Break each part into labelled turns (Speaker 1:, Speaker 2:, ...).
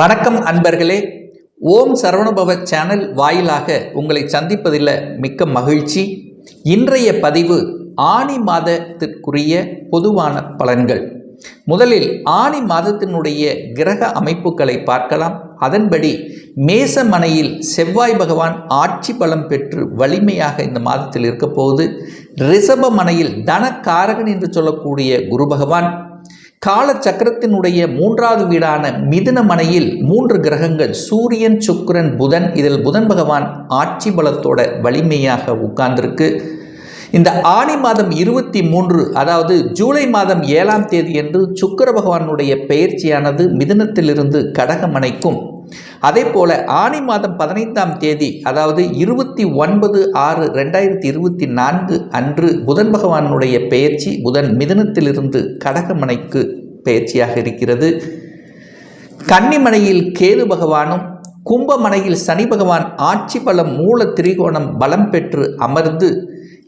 Speaker 1: வணக்கம் அன்பர்களே. ஓம் சரவணபவ சேனல் வாயிலாக உங்களை சந்திப்பதில் மிக்க மகிழ்ச்சி. இன்றைய பதிவு ஆனி மாதத்திற்குரிய பொதுவான பலன்கள். முதலில் ஆனி மாதத்தினுடைய கிரக அமைப்புகளை பார்க்கலாம். அதன்படி மேசமனையில் செவ்வாய் பகவான் ஆட்சி பலம் பெற்று வலிமையாக இந்த மாதத்தில் இருக்க போகுது. ரிஷப மனையில் தனக்காரகன் என்று சொல்லக்கூடிய குரு பகவான் கால சக்கரத்தினுடைய மூன்றாவது வீடான மிதுன மனையில் மூன்று கிரகங்கள் சூரியன் சுக்கிரன் புதன். இதில் புதன் பகவான் ஆட்சி பலத்தோட வலிமையாக உட்கார்ந்திருக்கு. இந்த ஆணி மாதம் இருபத்தி மூன்று அதாவது ஜூலை மாதம் ஏழாம் தேதி என்று சுக்கர பகவானுடைய பெயர்ச்சியானது மிதுனத்திலிருந்து கடகமனைக்கும் அதே போல ஆணி மாதம் பதினைந்தாம் தேதி அதாவது இருபத்தி ஒன்பது ஆறு ரெண்டாயிரத்தி இருபத்தி நான்கு அன்று புதன் பகவானுடைய பெயர்ச்சி புதன் மிதனத்திலிருந்து கடகமனைக்கு பெயர்ச்சியாக இருக்கிறது. கன்னிமனையில் கேது பகவானும் கும்பமனையில் சனி பகவான் ஆட்சி பலம் மூல திரிகோணம் பலம் பெற்று அமர்ந்து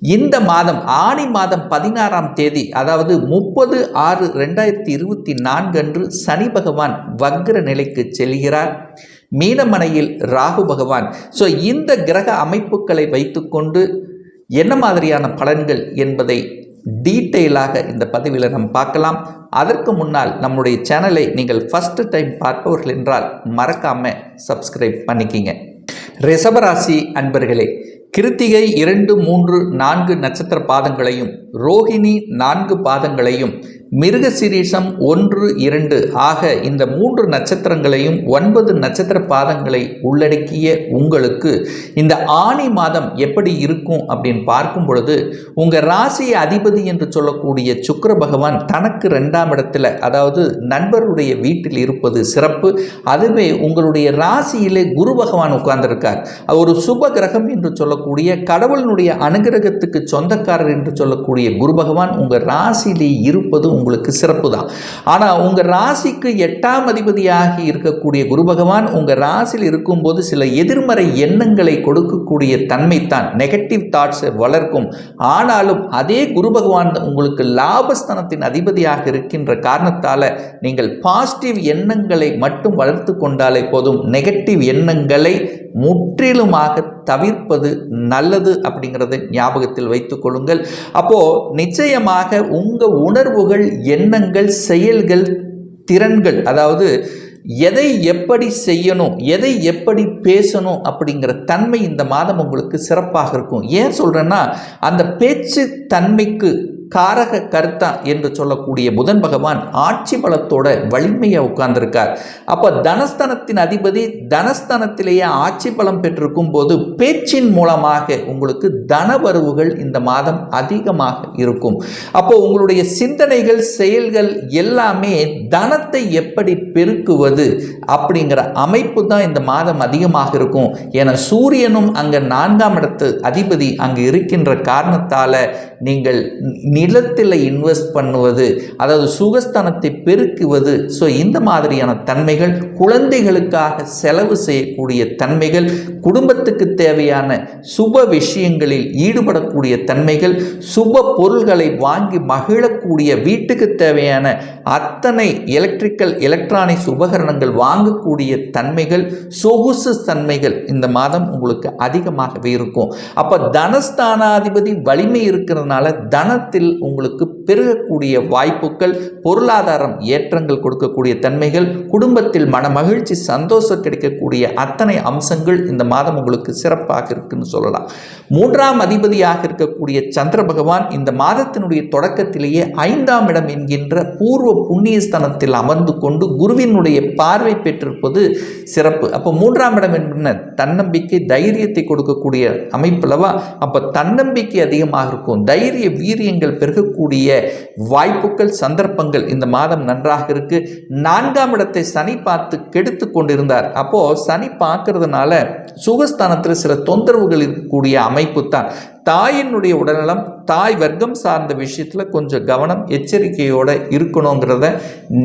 Speaker 1: இந்த மாதம் ஆணி மாதம் பதினாறாம் தேதி அதாவது முப்பது ஆறு ரெண்டாயிரத்தி இருபத்தி நான்கு அன்று சனி பகவான் வக்ர நிலைக்கு செல்கிறார். மீனமனையில் ராகு பகவான். ஸோ இந்த கிரக அமைப்புகளை வைத்துக்கொண்டு என்ன மாதிரியான பலன்கள் என்பதை டீட்டெயிலாக இந்த பதிவில் நாம் பார்க்கலாம். அதற்கு முன்னால் நம்முடைய சேனலை நீங்கள் ஃபஸ்ட்டு டைம் பார்ப்பவர்கள் என்றால் மறக்காமல் சப்ஸ்கிரைப் பண்ணிக்கிங்க. ரிஷபராசி அன்பர்களே கிருத்திகை இரண்டு மூன்று நான்கு நட்சத்திர பாதங்களையும் ரோஹிணி நான்கு பாதங்களையும் மிருகசிரீஷம் ஒன்று இரண்டு ஆக இந்த மூன்று நட்சத்திரங்களையும் ஒன்பது நட்சத்திர பாதங்களை உள்ளடக்கிய உங்களுக்கு இந்த ஆணி மாதம் எப்படி இருக்கும் அப்படின்னு பார்க்கும் பொழுது உங்கள் ராசி அதிபதி என்று சொல்லக்கூடிய சுக்கர பகவான் தனக்கு ரெண்டாம் இடத்துல அதாவது நண்பருடைய வீட்டில் இருப்பது சிறப்பு. அதுவே உங்களுடைய ராசியிலே குரு பகவான் உட்கார்ந்திருக்கார். ஒரு சுப கிரகம் என்று சொல்லக்கூடிய கடவுளினுடைய அனுகிரகத்துக்கு சொந்தக்காரர் என்று சொல்லக்கூடிய குரு பகவான் உங்கள் ராசியிலே இருப்பது உங்களுக்கு சிறப்பு தான் ஆனால் உங்கள் ராசிக்கு எட்டாம் அதிபதியாகி இருக்கக்கூடிய குரு பகவான் உங்கள் ராசியில் இருக்கும்போது சில எதிர்மறை எண்ணங்களை கொடுக்கக்கூடிய தன்மை தான் நெகட்டிவ் தாட்ஸை வளர்க்கும். ஆனாலும் அதே குரு பகவான் உங்களுக்கு லாபஸ்தானத்தின் அதிபதியாக இருக்கின்ற காரணத்தால் நீங்கள் பாசிட்டிவ் எண்ணங்களை மட்டும் வளர்த்து கொண்டாலே போதும். நெகட்டிவ் எண்ணங்களை முற்றிலுமாக தவிர்ப்பது நல்லது அப்படிங்கிறத ஞாபகத்தில் வைத்துக் கொள்ளுங்கள். அப்போது நிச்சயமாக உங்கள் உணர்வுகள் எண்ணங்கள் செயல்கள் திறன்கள் அதாவது எதை எப்படி செய்யணும் எதை எப்படி பேசணும் அப்படிங்கிற தன்மை இந்த மாதம் உங்களுக்கு சிறப்பாக இருக்கும். ஏன் சொல்கிறேன்னா அந்த பேச்சு தன்மைக்கு காரக கர்த்தா என்று சொல்லக்கூடிய புதன் பகவான் ஆட்சி பலத்தோட வலிமையை உட்கார்ந்திருக்கார். அப்போ தனஸ்தனத்தின் அதிபதி தனஸ்தனத்திலேயே ஆட்சி பலம் பெற்றிருக்கும் போது பேச்சின் மூலமாக உங்களுக்கு தனவரவுகள் இந்த மாதம் அதிகமாக இருக்கும். அப்போ உங்களுடைய சிந்தனைகள் செயல்கள் எல்லாமே தனத்தை எப்படி பெருக்குவது அப்படிங்கிற அமைப்பு தான் இந்த மாதம் அதிகமாக இருக்கும். என சூரியனும் அங்கே நான்காம் இடத்து அதிபதி அங்கே இருக்கின்ற காரணத்தால் நீங்கள் நிலத்தில் இன்வெஸ்ட் பண்ணுவது அதாவது சுகஸ்தானத்தை பெருக்குவது. ஸோ இந்த மாதிரியான தன்மைகள் குழந்தைகளுக்காக செலவு செய்யக்கூடிய தன்மைகள் குடும்பத்துக்கு தேவையான சுப விஷயங்களில் ஈடுபடக்கூடிய தன்மைகள் சுப பொருள்களை வாங்கி மகிழக்கூடிய வீட்டுக்கு தேவையான அத்தனை எலக்ட்ரிக்கல் எலக்ட்ரானிக்ஸ் உபகரணங்கள் வாங்கக்கூடிய தன்மைகள் சொகுசு தன்மைகள் இந்த மாதம் உங்களுக்கு அதிகமாகவே இருக்கும். அப்போ தனஸ்தானாதிபதி வலிமை இருக்கிறதுனால தனத்தில் உங்களுக்கு பெருகக்கூடிய வாய்ப்புகள் பொருளாதாரம் ஏற்றங்கள் கொடுக்கக்கூடிய தன்மைகள் குடும்பத்தில் மன மகிழ்ச்சி சந்தோஷம் கிடைக்கக்கூடிய அத்தனை அம்சங்கள் இந்த மாதம் உங்களுக்கு சிறப்பாக இருக்குன்னு சொல்லலாம். மூன்றாம் அதிபதியாக இருக்கக்கூடிய சந்திர பகவான் இந்த மாதத்தினுடைய தொடக்கத்திலேயே ஐந்தாம் இடம் என்கின்ற பூர்வ புண்ணியஸ்தனத்தில் அமர்ந்து கொண்டு குருவினுடைய பார்வை பெற்றிருப்பது சிறப்பு. அப்போ மூன்றாம் இடம் என்ன தன்னம்பிக்கை தைரியத்தை கொடுக்கக்கூடிய அமைப்பிலவா அப்போ தன்னம்பிக்கை அதிகமாக இருக்கும். தைரிய வீரியங்கள் பெருகக்கூடிய வாய்ப்புகள் சந்தர்ப்பங்கள் இந்த மாதம் நன்றாக இருக்கு. நான்காம் இடத்தை சனி பார்த்து கெடுத்து கொண்டிருந்தார். அப்போ சனி பார்க்கறதுனால சுகஸ்தானத்தில் சில தொந்தரவுகள் இருக்கக்கூடிய அமைப்பு தான். தாயினுடைய உடல்நலம் தாய் வர்க்கம் சார்ந்த விஷயத்தில் கொஞ்சம் கவனம் எச்சரிக்கையோடு இருக்கணுங்கிறத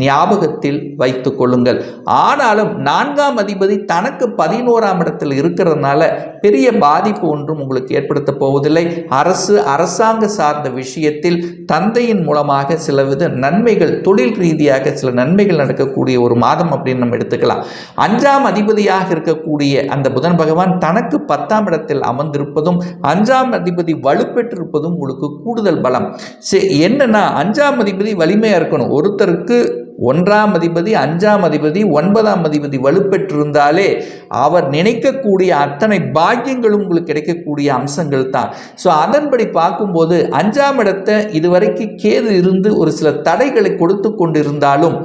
Speaker 1: ஞாபகத்தில் வைத்து கொள்ளுங்கள். ஆனாலும் நான்காம் அதிபதி தனக்கு பதினோராம் இடத்தில் இருக்கிறதுனால பெரிய பாதிப்பு ஒன்றும் உங்களுக்கு ஏற்படுத்த போவதில்லை. அரசு அரசாங்க சார்ந்த விஷயத்தில் தந்தையின் மூலமாக சில வித நன்மைகள் தொழில் ரீதியாக சில நன்மைகள் நடக்கக்கூடிய ஒரு மாதம் அப்படின்னு நம்ம எடுத்துக்கலாம். அஞ்சாம் அதிபதியாக இருக்கக்கூடிய அந்த புதன் பகவான் தனக்கு பத்தாம் இடத்தில் அமர்ந்திருப்பதும் அஞ்சாம் அதிபதி வலுப்பெற்றிருப்பதும் உங்களுக்கு கூடுதல் பலம். சரி என்னன்னா அஞ்சாம் அதிபதி வலிமையாக இருக்கணும். ஒருத்தருக்கு ஒன்றாம் அதிபதி அஞ்சாம் அதிபதி ஒன்பதாம் அதிபதி வலுப்பெற்றிருந்தாலே அவர் நினைக்கக்கூடிய அத்தனை பாக்கியங்களும் உங்களுக்கு கிடைக்கக்கூடிய அம்சங்கள் தான். ஸோ அதன்படி பார்க்கும்போது அஞ்சாம் இடத்தை இதுவரைக்கும் கேது இருந்து ஒரு சில தடைகளை கொடுத்து கொண்டிருந்தாலும்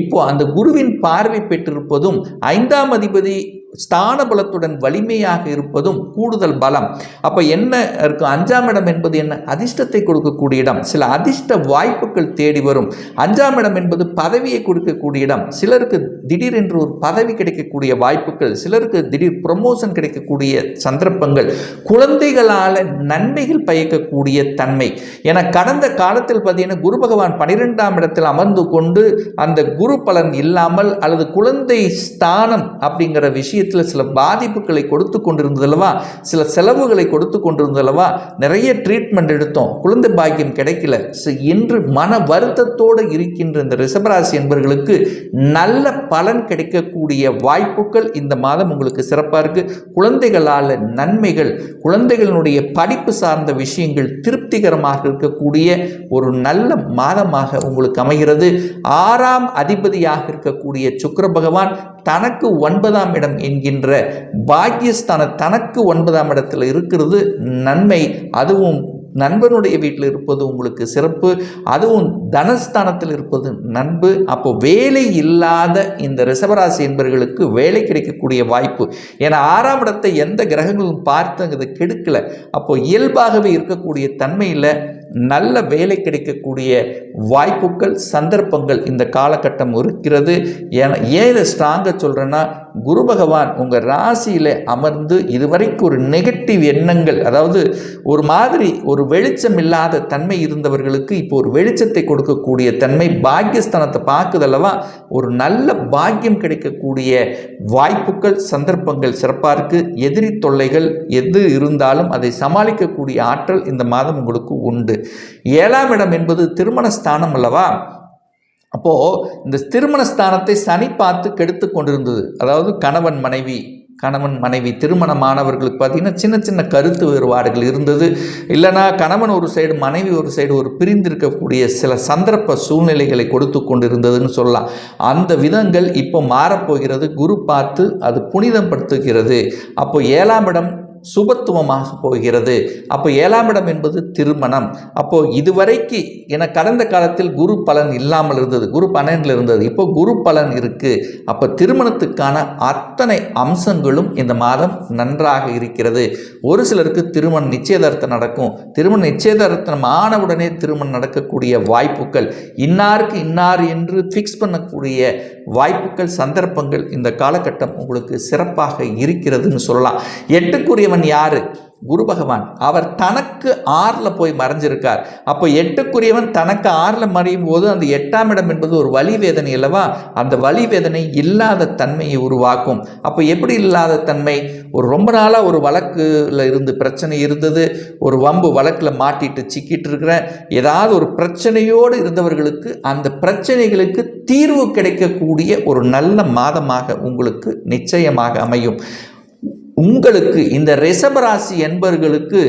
Speaker 1: இப்போ அந்த குருவின் பார்வை பெற்றிருப்பதும் ஐந்தாம் அதிபதி ஸ்தான பலத்துடன் வலிமையாக இருப்பதும் கூடுதல் பலம். அப்போ என்ன இருக்கும் அஞ்சாம் இடம் என்பது என்ன? அதிர்ஷ்டத்தை கொடுக்கக்கூடிய இடம். சில அதிர்ஷ்ட வாய்ப்புகள் தேடி வரும். அஞ்சாம் இடம் என்பது பதவியை கொடுக்கக்கூடிய இடம். சிலருக்கு திடீரென்று ஒரு பதவி கிடைக்கக்கூடிய வாய்ப்புகள். சிலருக்கு திடீர் ப்ரமோஷன் கிடைக்கக்கூடிய சந்தர்ப்பங்கள். குழந்தைகளால் நன்மைகள் பயக்கக்கூடிய தன்மை. என கடந்த காலத்தில் பார்த்தீங்கன்னா குரு பகவான் பனிரெண்டாம் இடத்தில் அமர்ந்து கொண்டு அந்த குரு பலன் இல்லாமல் அல்லது குழந்தை ஸ்தானம் அப்படிங்கிற விஷயம் விஷயத்தில் சில பாதிப்புகளை கொடுத்து கொண்டிருந்ததல்லவா சில செலவுகளை கொடுத்து கொண்டிருந்ததல்லவா நிறைய ட்ரீட்மெண்ட் எடுத்தோம். குழந்தை பாக்கியம் கிடைக்கல. இன்று மன வருத்தத்தோடு இருக்கின்ற இந்த ரிஷபராசி என்பவர்களுக்கு நல்ல பலன் கிடைக்கக்கூடிய வாய்ப்புகள் இந்த மாதம் உங்களுக்கு சிறப்பாக இருக்கு. குழந்தைகளால் நன்மைகள் குழந்தைகளினுடைய படிப்பு சார்ந்த விஷயங்கள் திருப்திகரமாக இருக்கக்கூடிய ஒரு நல்ல மாதமாக உங்களுக்கு அமைகிறது. ஆறாம் அதிபதியாக இருக்கக்கூடிய சுக்கர பகவான் தனக்கு ஒன்பதாம் இடம் என்கின்ற பாக்கியஸ்தான தனக்கு ஒன்பதாம் இடத்துல இருக்கிறது நன்மை. அதுவும் நண்பனுடைய வீட்டில் இருப்பது உங்களுக்கு சிறப்பு. அதுவும் தனஸ்தானத்தில் இருப்பது நண்பு. அப்போ வேலை இல்லாத இந்த ரிஷபராசி என்பவர்களுக்கு வேலை கிடைக்கக்கூடிய வாய்ப்பு. ஏன்னா ஆறாம் இடத்தை எந்த கிரகங்களும் பார்த்து அங்கே கெடுக்கல. அப்போ இயல்பாகவே இருக்கக்கூடிய தன்மையில் நல்ல வேலை கிடைக்கக்கூடிய வாய்ப்புகள் சந்தர்ப்பங்கள் இந்த காலகட்டம் இருக்கிறது. என ஏன் இதை ஸ்ட்ராங்காக சொல்கிறேன்னா குரு பகவான் உங்கள் ராசியில் அமர்ந்து இதுவரைக்கும் ஒரு நெகட்டிவ் எண்ணங்கள் அதாவது ஒரு மாதிரி ஒரு வெளிச்சம் இல்லாத தன்மை இருந்தவர்களுக்கு இப்போ ஒரு வெளிச்சத்தை கொடுக்கக்கூடிய தன்மை பாக்கியஸ்தானத்தை பார்க்குதல்லவா ஒரு நல்ல பாக்கியம் கிடைக்கக்கூடிய வாய்ப்புகள் சந்தர்ப்பங்கள் சிறப்பாக இருக்குது எதிரி தொல்லைகள் எது இருந்தாலும் அதை சமாளிக்கக்கூடிய ஆற்றல் இந்த மாதம் உங்களுக்கு உண்டு. ஏழாம் இடம் என்பது திருமண ஸ்தானம் அல்லவா? அப்போது இந்த திருமண ஸ்தானத்தை சனி பார்த்து கெடுத்து கொண்டிருந்தது. அதாவது கணவன் மனைவி கணவன் மனைவி திருமணமானவர்களுக்கு பார்த்தீங்கன்னா சின்ன சின்ன கருத்து வேறுபாடுகள் இருந்தது. இல்லைனா கணவன் ஒரு சைடு மனைவி ஒரு சைடு ஒரு பிரிந்திருக்கக்கூடிய சில சந்தர்ப்ப சூழ்நிலைகளை கொடுத்து கொண்டிருந்ததுன்னு சொல்லலாம். அந்த விதங்கள் இப்போ மாறப்போகிறது. குரு பார்த்து அது புனிதப்படுத்துகிறது. அப்போ ஏழாம் இடம் சுபத்துவமாக போகிறது. அப்போ ஏழாம் இடம் என்பது திருமணம். அப்போ இதுவரைக்கு என கடந்த காலத்தில் குரு பலன் இல்லாமல் இருந்தது. குரு பலனில் இருந்தது. இப்போ குரு பலன் இருக்கு. அப்போ திருமணத்துக்கான அத்தனை அம்சங்களும் இந்த மாதம் நன்றாக இருக்கிறது. ஒரு சிலருக்கு திருமண நிச்சயதார்த்தம் நடக்கும். திருமண நிச்சயதார்த்தம் ஆனவுடனே திருமணம் நடக்கக்கூடிய வாய்ப்புகள் இன்னாருக்கு இன்னார் என்று ஃபிக்ஸ் பண்ணக்கூடிய வாய்ப்புகள் சந்தர்ப்பங்கள் இந்த காலகட்டம் உங்களுக்கு சிறப்பாக இருக்கிறதுன்னு சொல்லலாம். எட்டுக்குரிய எட்டுக்குரியவன் யாரு? குரு பகவான். அவர் தனக்கு ஆறில் போய் மறைஞ்சிருக்கார். அப்போ எட்டுக்குரியவன் தனக்கு ஆறில் மறையும் போது அந்த எட்டாம் இடம் என்பது ஒரு வலி வேதனை அல்லவா? அந்த வலி வேதனை இல்லாத தன்மையை உருவாக்கும். அப்போ எப்படி இல்லாத தன்மை? ஒரு ரொம்ப நாளாக ஒரு வழக்குல இருந்து பிரச்சனை இருந்தது. ஒரு வம்பு வழக்கில் மாட்டிட்டு சிக்கிட்டு இருக்கிறேன். ஏதாவது ஒரு பிரச்சனையோடு இருந்தவர்களுக்கு அந்த பிரச்சனைகளுக்கு தீர்வு கிடைக்கக்கூடிய ஒரு நல்ல மாதமாக உங்களுக்கு நிச்சயமாக அமையும். உங்களுக்கு இந்த ரிஷபராசி என்பர்களுக்கு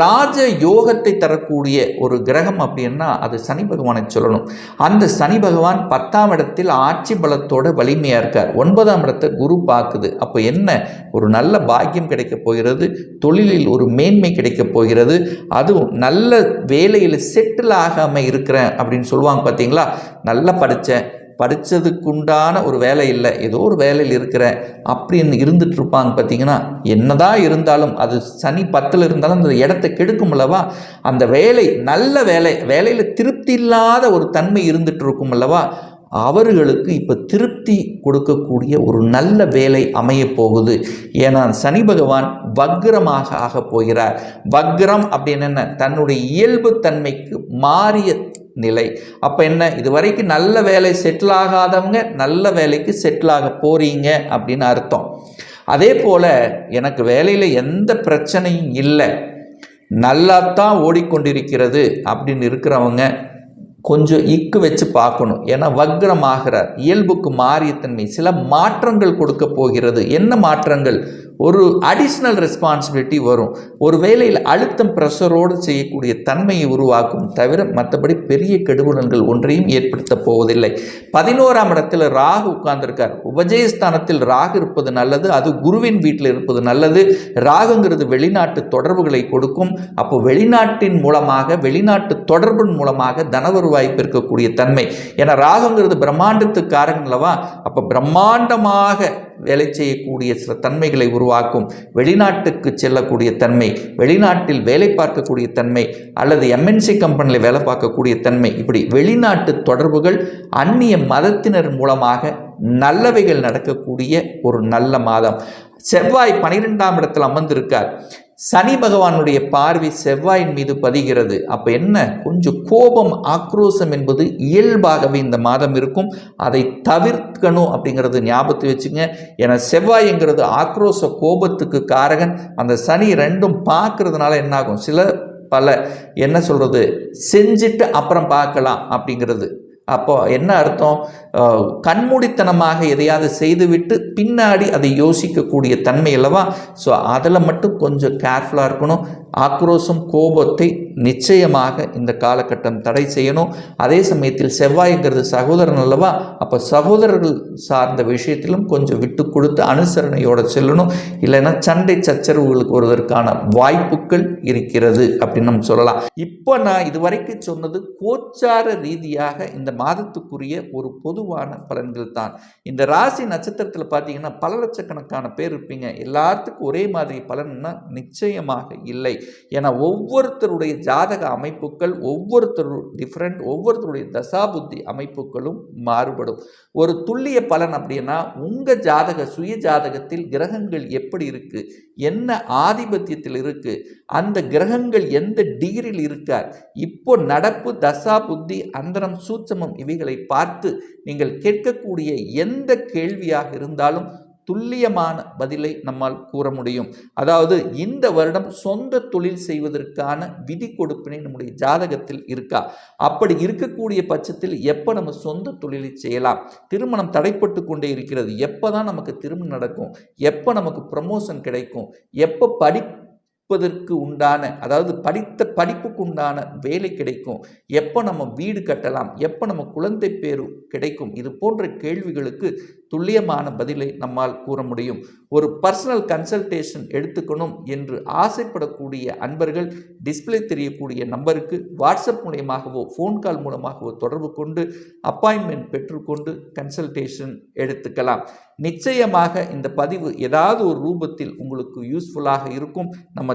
Speaker 1: ராஜ யோகத்தை தரக்கூடிய ஒரு கிரகம் அப்படின்னா அது சனி பகவானை சொல்லணும். அந்த சனி பகவான் பத்தாம் இடத்தில் ஆட்சி பலத்தோட வலிமையாக இருக்கார். ஒன்பதாம் இடத்தை குரு பார்க்குது. அப்போ என்ன? ஒரு நல்ல பாக்கியம் கிடைக்க போகிறது. தொழிலில் ஒரு மேன்மை கிடைக்க போகிறது. அதுவும் நல்ல வேலையில் செட்டில் ஆகாமல் இருக்கிறேன் அப்படின்னு சொல்லுவாங்க பார்த்தீங்களா நல்லா படித்தேன் படித்ததுக்குண்டான ஒரு வேலை இல்லை. ஏதோ ஒரு வேலையில் இருக்கிறேன் அப்படின்னு இருந்துட்டு இருப்பாங்க பார்த்தீங்கன்னா என்னதான் இருந்தாலும் அது சனி பத்தில் இருந்தாலும் அந்த இடத்த கெடுக்கும் அல்லவா? அந்த வேலை நல்ல வேலை வேலையில் திருப்தி இல்லாத ஒரு தன்மை இருந்துட்டு இருக்கும் அல்லவா? அவர்களுக்கு இப்போ திருப்தி கொடுக்கக்கூடிய ஒரு நல்ல வேலை அமைய போகுது. ஏன்னா சனி பகவான் வக்ரமாக ஆக போகிறார். வக்ரம் அப்படின்னு என்ன? தன்னுடைய இயல்பு தன்மைக்கு மாறிய நிலை. அப்போ என்ன? இது வரைக்கும் நல்ல வேலை செட்டில் ஆகாதவங்க நல்ல வேலைக்கு செட்டில் ஆக போகிறீங்க அப்படின்னு அர்த்தம். அதே போல் எனக்கு வேலையில் எந்த பிரச்சனையும் இல்லை. நல்லா தான் ஓடிக்கொண்டிருக்கிறது அப்படின்னு இருக்கிறவங்க கொஞ்சம் இக்கு வச்சு பார்க்கணும். ஏன்னா வக்ரமாகிறார். இயல்புக்கு மாறியத்தன்மை சில மாற்றங்கள் கொடுக்க போகிறது. என்ன மாற்றங்கள்? ஒரு அடிஷ்னல் ரெஸ்பான்சிபிலிட்டி வரும். ஒரு வேலையில் அழுத்தம் ப்ரெஷரோடு செய்யக்கூடிய தன்மையை உருவாக்கும் தவிர மற்றபடி பெரிய கெடுபுடன்கள் ஒன்றையும் ஏற்படுத்த போவதில்லை. பதினோராம் இடத்தில் ராகு உட்கார்ந்திருக்கார். உபஜயஸ்தானத்தில் ராகு இருப்பது நல்லது அது குருவின் வீட்டில் இருப்பது நல்லது. ராகுங்கிறது வெளிநாட்டு தொடர்புகளை கொடுக்கும். அப்போ வெளிநாட்டின் மூலமாக வெளிநாட்டு தொடர்பின் மூலமாக தனவருவாய் பெருக்கக்கூடிய தன்மை. ஏன்னா ராகுங்கிறது பிரம்மாண்டத்துக்கு காரகம் அல்லவா? அப்போ பிரம்மாண்டமாக வேலை செய்யக்கூடிய சில தன்மைகளை உருவாக்கும் வெளிநாட்டுக்கு செல்லக்கூடிய தன்மை வெளிநாட்டில் வேலை பார்க்கக்கூடிய தன்மை அல்லது எம்என்சி கம்பெனியில் வேலை பார்க்கக்கூடிய தன்மை இப்படி வெளிநாட்டு தொடர்புகள் அந்நிய மதத்தினர் மூலமாக நல்லவைகள் நடக்கக்கூடிய ஒரு நல்ல மாதம். செவ்வாய் பனிரெண்டாம் இடத்தில் அமர்ந்திருக்கார். சனி பகவானுடைய பார்வை செவ்வாயின் மீது பதிகிறது. அப்போ என்ன? கொஞ்சம் கோபம் ஆக்ரோஷம் என்பது இயல்பாகவே இந்த மாதம் இருக்கும். அதை தவிர்க்கணும் அப்படிங்கிறது ஞாபகத்தை வச்சுங்க. ஏன்னா செவ்வாய்ங்கிறது ஆக்ரோஷ கோபத்துக்கு காரகன். அந்த சனி ரெண்டும் பார்க்கறதுனால என்னாகும்? சில பல என்ன சொல்கிறது செஞ்சுட்டு அப்புறம் பார்க்கலாம் அப்படிங்கிறது. அப்போ என்ன அர்த்தம்? கண்மூடித்தனமாக எதையாவது செய்துவிட்டு பின்னாடி அதை யோசிக்கக்கூடிய தன்மை அல்லவா? ஸோ அதில் மட்டும் கொஞ்சம் கேர்ஃபுல்லாக இருக்கணும். ஆக்ரோஷம் கோபத்தை நிச்சயமாக இந்த காலகட்டம் தடை செய்யணும். அதே சமயத்தில் செவ்வாய்ங்கிறது சகோதரன் அல்லவா? அப்போ சகோதரர்கள் சார்ந்த விஷயத்திலும் கொஞ்சம் விட்டு கொடுத்து அனுசரணையோடு செல்லணும். இல்லைன்னா சண்டை சச்சரவுகளுக்கு வருவதற்கான வாய்ப்புகள் இருக்கிறது அப்படின்னு நம்ம சொல்லலாம். இப்போ நான் இதுவரைக்கும் சொன்னது கோச்சார ரீதியாக இந்த மாதத்துக்குரிய ஒரு பொதுவான பலன்கள் தான். இந்த ராசி நட்சத்திரத்தில் பார்த்தீங்கன்னா பல லட்சக்கணக்கான பேர் இருப்பீங்க. எல்லாத்துக்கும் ஒரே மாதிரி பலன்னா நிச்சயமாக இல்லை. ஏன்னா ஒவ்வொருத்தருடைய ஜாதக அமைப்புகள் ஒவ்வொருத்தரும் டிஃப்ரெண்ட் ஒவ்வொருத்தருடைய தசாபுத்தி அமைப்புகளும் மாறுபடும். ஒரு துல்லிய பலன் அப்படின்னா உங்கள் ஜாதக சுய ஜாதகத்தில் கிரகங்கள் எப்படி இருக்குது என்ன ஆதிபத்தியத்தில் இருக்குது அந்த கிரகங்கள் எந்த டிகிரியில் இருக்கார்? இப்போ நடப்பு தசா புத்தி அந்தரம் சூட்சமம் இவைகளை பார்த்து நீங்கள் கேட்கக்கூடிய எந்த கேள்வியாக இருந்தாலும் துல்லியமான பதிலை நம்மால் கூற முடியும். அதாவது இந்த வருடம் சொந்த தொழில் செய்வதற்கான விதி கொடுப்பினை நம்முடைய ஜாதகத்தில் இருக்கா? அப்படி இருக்கக்கூடிய பட்சத்தில் எப்போ நம்ம சொந்த தொழிலை செய்யலாம்? திருமணம் தடைப்பட்டு கொண்டே இருக்கிறது. எப்போ தான் நமக்கு திருமணம் நடக்கும்? எப்போ நமக்கு ப்ரமோஷன் கிடைக்கும்? எப்போ படி படிப்பதற்கு உண்டான அதாவது படித்த படிப்புக்கு உண்டான வேலை கிடைக்கும். எப்போ நம்ம வீடு கட்டலாம் எப்போ நம்ம குழந்தை பேரு கிடைக்கும் இது போன்ற கேள்விகளுக்கு துல்லியமான பதிலை நம்மால் கூற முடியும். ஒரு பர்சனல் கன்சல்டேஷன் எடுத்துக்கணும் என்று ஆசைப்படக்கூடிய அன்பர்கள் டிஸ்ப்ளே தெரியக்கூடிய நம்பருக்கு வாட்ஸ்அப் மூலியமாகவோ ஃபோன் கால் மூலமாகவோ தொடர்பு கொண்டு அப்பாயின்மெண்ட் பெற்றுக்கொண்டு கன்சல்டேஷன் எடுத்துக்கலாம். நிச்சயமாக இந்த பதிவு ஏதாவது ஒரு ரூபத்தில் உங்களுக்கு யூஸ்ஃபுல்லாக இருக்கும். நம்ம